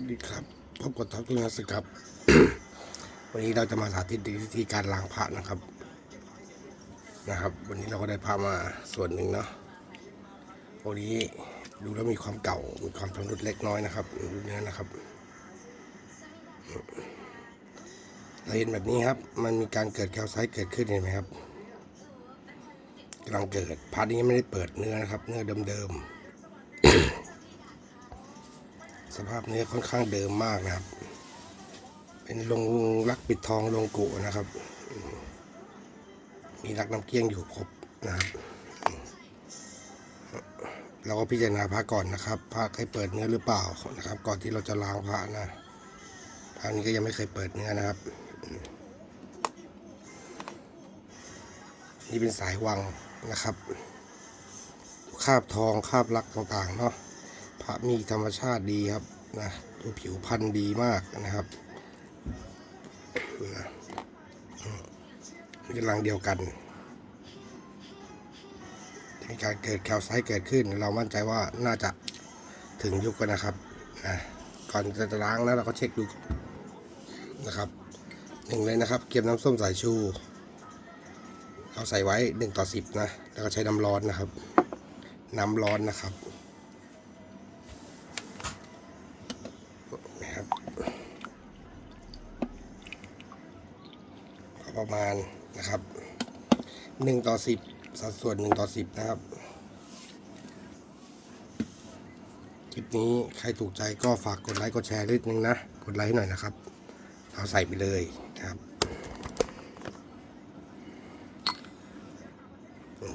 วัสดีครับพบกับท็อปทุนัสครับ วันนี้เราจะมาสาธิตวิธีการล้างพระนะครับ นะครับ วันนี้เราก็ได้พามาส่วนหนึ่งเนาะวันนี้ดูแล้วมีความเก่า มีความชำรุดเล็กน้อยนะครับดูเนื้อนะครับเราเห็นแบบนี้ครับ มันมีการเกิดแคลไซต์เกิดขึ้นเห็นไหมครับกำลังเกิดพาร์ทนี้ไม่ได้เปิดเนื้อนะครับ เนื้อเดิมๆ สภาพเนื้อค่อนข้างเดิมมากนะครับ เป็นลงรักปิดทองลงกุนะครับ มีรักน้ำเกลี้ยงอยู่ครบนะครับ เราก็พิจารณาพระก่อนนะครับพระเคยเปิดเนื้อหรือเปล่านะครับ ก่อนที่เราจะล้างพระนะพระนี้ก็ยังไม่เคยเปิดเนื้อนะครับ นี่เป็นสายวังนะครับคาบทองคาบรักต่างๆเนาะ พระมีธรรมชาติดีครับนะตัวผิวพันธุ์ดีมากนะครับกำลังเดียวกันมีการเกิดแคลไซต์เกิดขึ้น เรามั่นใจว่าน่าจะถึงยุคกันนะครับนะก่อนจะล้างแล้วเราก็เช็คดูนะครับหนึ่งเลยนะครับเก็บน้ำส้มสายชูเอาใส่ไว้หนึ่งต่อสิบนะแล้วก็ใช้น้ำร้อนนะครับ น้ำร้อนนะครับ ประมาณนะครับหนึ่งต่อสิบสัดส่วนหนึ่งต่อสิบนะครับคลิปนี้ใครถูกใจก็ฝากกดไลค์กดแชร์นิดนึงนะ กดไลค์ให้หน่อยนะครับ เอาใส่ไปเลยนะครับ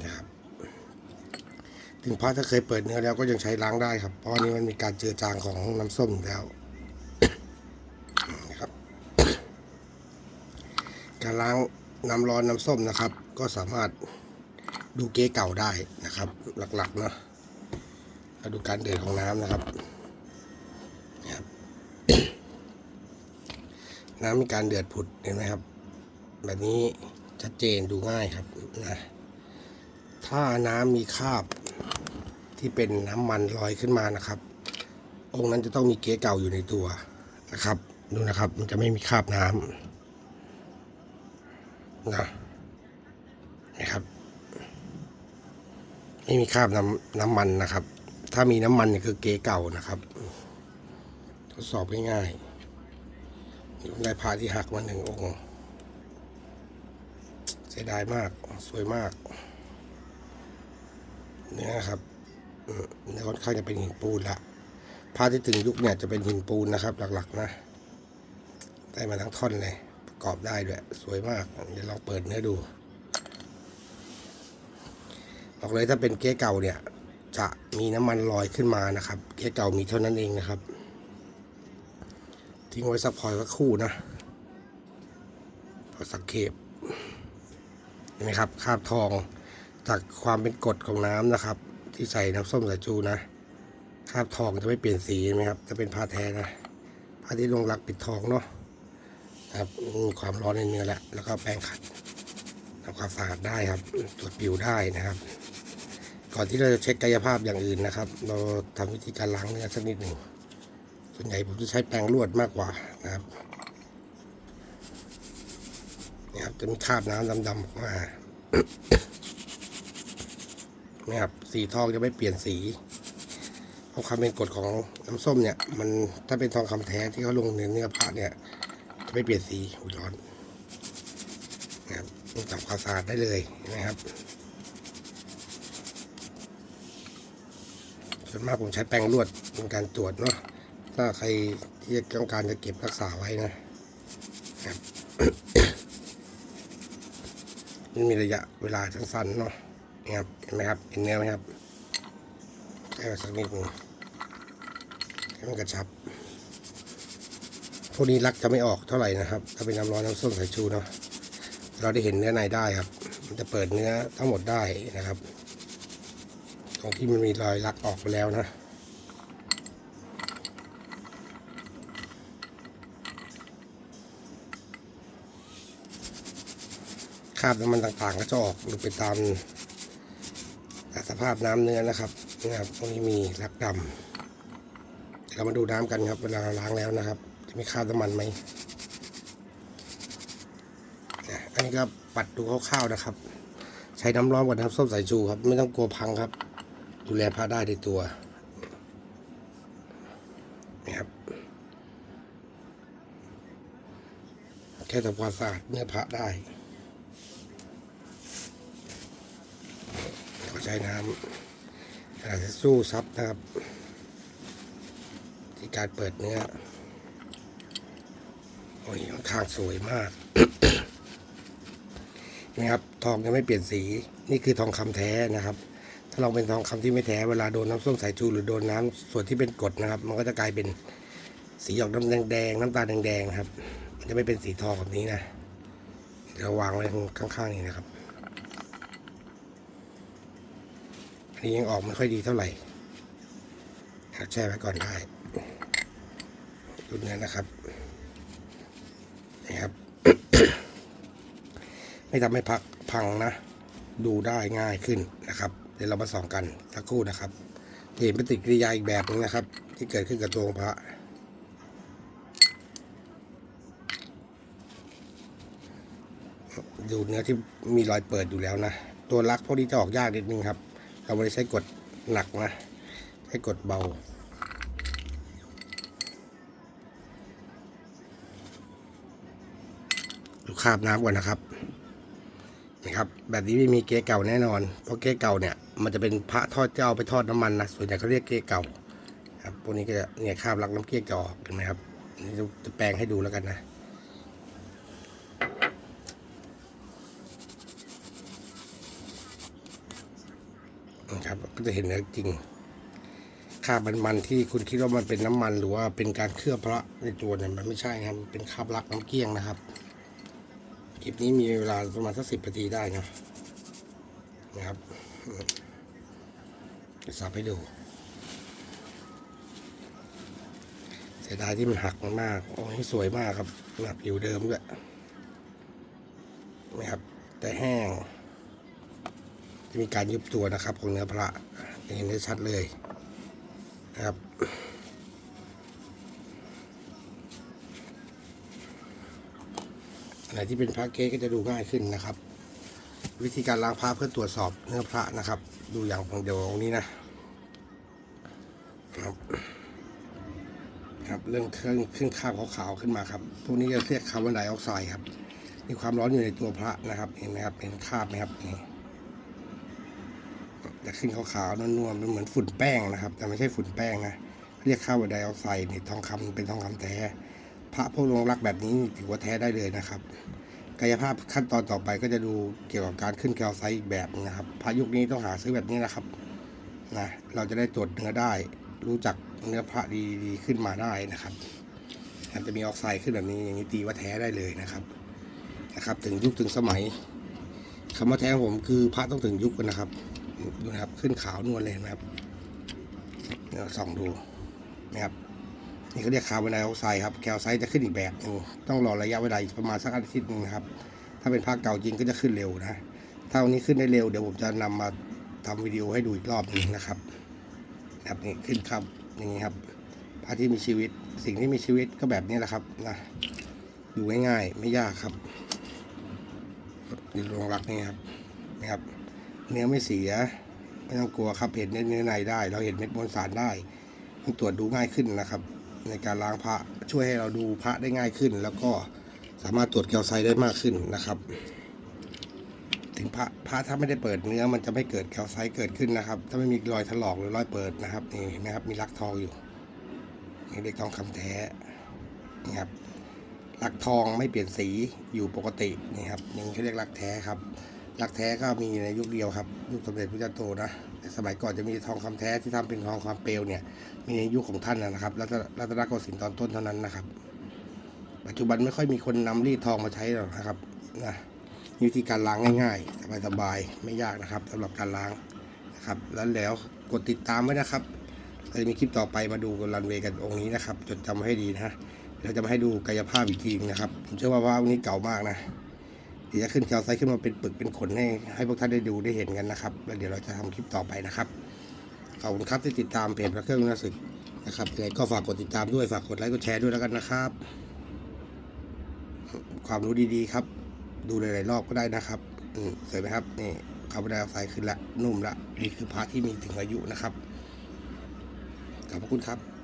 นะครับถึงพระถ้าเคยเปิดเนื้อแล้วก็ยังใช้ล้างได้ครับ เพราะนี้มันมีการเจือจางของน้ำส้มแล้ว นะครับ การล้างน้ำร้อนน้ำส้มนะครับ ก็สามารถดูเก๊เก่าได้นะครับ หลักๆเนาะเราดูการเดินของน้ำนะครับนะครับ น้ำมีการเดือดผุดเห็นไหมครับ แบบนี้ชัดเจนดูง่ายครับนะถ้าน้ำมีคราบที่เป็นน้ำมันลอยขึ้นมานะครับ องค์นั้นจะต้องมีเก๊เก่าอยู่ในตัวนะครับ ดูนะครับ มันจะไม่มีคราบน้ำ นะนะครับ ไม่มีคราบน้ำน้ำมันนะครับ ถ้ามีน้ำมันเนี่ยคือเก๊เก่านะครับ ทดสอบง่ายๆได้พระที่หักมาหนึ่งองค์เสียดายมาก สวยมาก เนื้อครับเนื้อค่อนข้างจะเป็นหินปูนละพระที่ถึงยุคเนี่ยจะเป็นหินปูนนะครับ หลักๆนะ ได้มาทั้งท่อนเลย กอบได้ด้วย สวยมาก เดี๋ยวลองเปิดเนื้อดู บอกเลยถ้าเป็นเก๊เก่าเนี่ย จะมีน้ำมันลอยขึ้นมานะครับ เก๊เก่ามีเท่านั้นเองนะครับ ทิ้งไว้สักพอยสักคู่นะพอสังเกตเห็นไหมครับคาบทองจากความเป็นกรดของน้ำนะครับ ที่ใส่น้ำส้มสายชูนะคาบทองจะไม่เปลี่ยนสีเห็นไหมครับ จะเป็นผ้าแท้นะผ้าที่ลงรักปิดทองเนาะ ครับมีความร้อนในเนื้อแล้วแล้วก็แป้งขัดทำความสะอาดได้ครับตรวจผิวได้นะครับ ก่อนที่เราจะเช็คกายภาพอย่างอื่นนะครับ เราทำวิธีการล้างเนื้อสักนิดหนึ่งส่วนใหญ่ผมจะใช้แปรงลวดมากกว่านะครับนี่ครับจะมีคราบน้ำดำๆออกมานะครับสีทองจะไม่เปลี่ยนสีเพราะความเป็นกรดของน้ำส้มเนี่ย มันถ้าเป็นทองคำแท้ที่เขาลงในเนื้อผ้าเนี่ย ไม่เปลี่ยนสีอุ้ยร้อนนะครับทำความสะอาดได้เลยนะครับส่วนมากผมใช้แป้งลวดในการตรวจเนาะถ้าใครที่ต้องการจะเก็บรักษาไว้นะครับนี่มีระยะเวลาสั้นๆเนาะนี่ครับเห็นไหมครับเห็นเนื้อไหมครับแค่สักนิดนึงให้มันกระชับ พวกนี้รักจะไม่ออกเท่าไหร่นะครับ ถ้าเป็นน้ำร้อนน้ำส้มสายชูเนาะเราได้เห็นเนื้อในได้ครับ มันจะเปิดเนื้อทั้งหมดได้นะครับ ตรงที่มันมีรอยรักออกไปแล้วนะคราบน้ำมันต่างๆก็จะออกหรือไปตามสภาพน้ำเนื้อนะครับนะครับตรงนี้มีรักดำเรามาดูน้ำกันครับเวลาเราล้างแล้วนะครับ มีคราบน้ำมันไหมนะอันนี้ก็ปัดดูคร่าวๆนะครับ ใช้น้ำร้อนกับน้ำส้มสายชูครับ ไม่ต้องกลัวพังครับ ดูแลผ้าได้ในตัวนี่ครับแค่ทำความสะอาดเนื้อพระได้ก็ใช้น้ำกระดาษสู้ซับนะครับ ที่การเปิดเนื้อ โอ้ยค่อนข้างสวยมากนะครับ ทองยังไม่เปลี่ยนสี นี่คือทองคำแท้นะครับ ถ้าลองเป็นทองคำที่ไม่แท้เวลาโดนน้ำส้มสายชูหรือโดนน้ำส่วนที่เป็นกรดนะครับ มันก็จะกลายเป็นสีออกน้ำแดงๆน้ำตาลแดงๆครับ มันจะไม่เป็นสีทองแบบนี้นะเดี๋ยววางไว้ข้างๆนี่นะครับอันนี้ยังออกไม่ค่อยดีเท่าไหร่แช่ไว้ก่อนได้ดูเนื้อนะครับ ครับ ไม่ทำให้พักพังนะ ดูได้ง่ายขึ้นนะครับ เดี๋ยวเรามาส่องกันสักครู่นะครับเห็นปฏิกิริยาอีกแบบหนึงนะครับ ที่เกิดขึ้นกับตัวของพระดูเนื้อที่มีรอยเปิดอยู่แล้วนะ ตัวลักพวกนี้จะออกยากนิดนึงครับ เราไม่ได้ใช้กดหนักนะ ใช้กดเบา คาบน้ำก่อนนะครับนะครับ แบบนี้ไม่มีเก๊เก่าแน่นอน เพราะเก๊เก่าเนี่ยมันจะเป็นพระทอดเจ้าไปทอดน้ำมันนะส่วนใหญ่เขาเรียกเก๊เก่าครับพวกนี้ก็จะเนี่ยคาบรักน้ำเก๊จะออกเห็นไหมครับนี่จะแปลงให้ดูแล้วกันนะนะครับก็จะเห็นเนื้อจริงคาบมันๆที่คุณคิดว่ามันเป็นน้ำมัน หรือว่าเป็นการเคลือบพระในตัวเนี่ยมันไม่ใช่นะครับเป็นคาบลักน้ำเกี้ยงนะครับ คลิปนี้มีเวลาประมาณสักสิบนาทีได้นะนะครับจะสับให้ดูเสียดายที่มันหักมากโอ้ยสวยมากครับแบบผิวเดิมด้วยนะครับ แต่แห้ง จะมีการยุบตัวนะครับ ของเนื้อพระเห็นได้ชัดเลยนะครับ อะไรที่เป็นพระเก๊ก็จะดูง่ายขึ้นนะครับ วิธีการล้างพระเพื่อตรวจสอบเนื้อพระนะครับ ดูอย่างของเดียวตรงนี้นะครับครับเรื่องเครื่องขึ้นคราบขาวๆขึ้นมาครับพวกนี้จะเรียกคาร์บอนไดออกไซด์ครับ มีความร้อนอยู่ในตัวพระนะครับ เห็นไหมครับเห็นคราบไหมครับนี่จะขึ้นขาวๆนวลๆมันเหมือนฝุ่นแป้งนะครับ แต่ไม่ใช่ฝุ่นแป้งนะเรียกคาร์บอนไดออกไซด์นี่ทองคำเป็นทองคำแท้ พระพวกลงรักแบบนี้ถือว่าแท้ได้เลยนะครับ กายภาพขั้นตอนต่อไปก็จะดูเกี่ยวกับการขึ้นแคลไซต์อีกแบบนะครับพระยุคนี้ต้องหาซื้อแบบนี้นะครับนะเราจะได้ตรวจเนื้อได้ รู้จักเนื้อพระดีๆขึ้นมาได้นะครับมันจะมีออกไซด์ขึ้นแบบนี้อย่างนี้ตีว่าแท้ได้เลยนะครับนะครับ ถึงยุคถึงสมัยคำว่าแท้ของผมคือพระต้องถึงยุคกันนะครับดูนะครับขึ้นขาวนวลเลยนะครับเดี๋ยวส่องดูนะครับ นี่เขาเรียกคาร์บอนไดออกไซด์ครับแคลไซด์จะขึ้นอีกแบบหนึงต้องรอระยะเวลาอีกประมาณสักอาทิตย์หนึงครับ ถ้าเป็นภาคเก่าจริงก็จะขึ้นเร็วนะถ้าวันนี้ขึ้นได้เร็วเดี๋ยวผมจะนำมาทำวิดีโอให้ดูอีกรอบนึงนะครับนะครับนี่ขึ้นครับอย่างนี้ครับพระที่มีชีวิตสิ่งที่มีชีวิตก็แบบนี้แหละครับนะดูง่ายๆไม่ยากครับดูโรงรักนี่ครับนะครับ เนื้อไม่เสียไม่ต้องกลัวครับเห็นเนื้อในได้ เราเห็นเม็ดมวลสารได้ มันตรวจดูง่ายขึ้นนะครับ ในการล้างพระช่วยให้เราดูพระได้ง่ายขึ้น แล้วก็สามารถตรวจแคลไซต์ได้มากขึ้นนะครับ ถึงพระพระถ้าไม่ได้เปิดเนื้อมันจะไม่เกิดแคลไซต์เกิดขึ้นนะครับ ถ้าไม่มีรอยถลอกหรือรอยเปิดนะครับนี่เห็นไหมครับมีลักทองอยู่นี่เด็กทองคำแท้นี่ครับลักทองไม่เปลี่ยนสีอยู่ปกตินี่ครับนี้เขาเรียกลักแท้ครับ ลักแท้ก็มีในยุคเดียวครับ ยุคสมเด็จพระเจ้าโตนะแต่สมัยก่อนจะมีทองคำแท้ที่ทำเป็นทองคำเปลวเนี่ย มีในยุคของท่านนะครับรัตนรัตนโกสินทร์ตอนต้นเท่านั้นนะครับ ปัจจุบันไม่ค่อยมีคนนำรีดทองมาใช้หรอกนะครับนะวิธีการล้างง่ายๆสบายๆไม่ยากนะครับสำหรับการล้างนะครับ แล้วแล้วกดติดตามไว้นะครับเราจะมีคลิปต่อไปมาดูกันรันเวย์กันองค์นี้นะครับจดจำไว้ให้ดีนะเดี๋ยวจะมาให้ดูกายภาพอีกทีนะครับผมเชื่อว่าว่าองค์นี้เก่ามากนะ ดี๋ยวจะขึ้นแคลไซต์ขึ้นมาเป็นปึกเป็นขนให้ให้พวกท่านได้ดูได้เห็นกันนะครับ แล้วเดี๋ยวเราจะทำคลิปต่อไปนะครับขอบคุณครับที่ติดตามเพจพระเครื่องนักศึกนะครับยังไงก็ฝากกดติดตามด้วยฝากกดไลค์กดแชร์ด้วยแล้วกันนะครับ ความรู้ดีๆครับ ดูหลายๆรอบก็ได้นะครับอืมสวยไหมครับนี่คาร์บอนไดออกไซด์ขึ้นละนุ่มละนี่คือพระที่มีถึงอายุนะครับขอบคุณครับ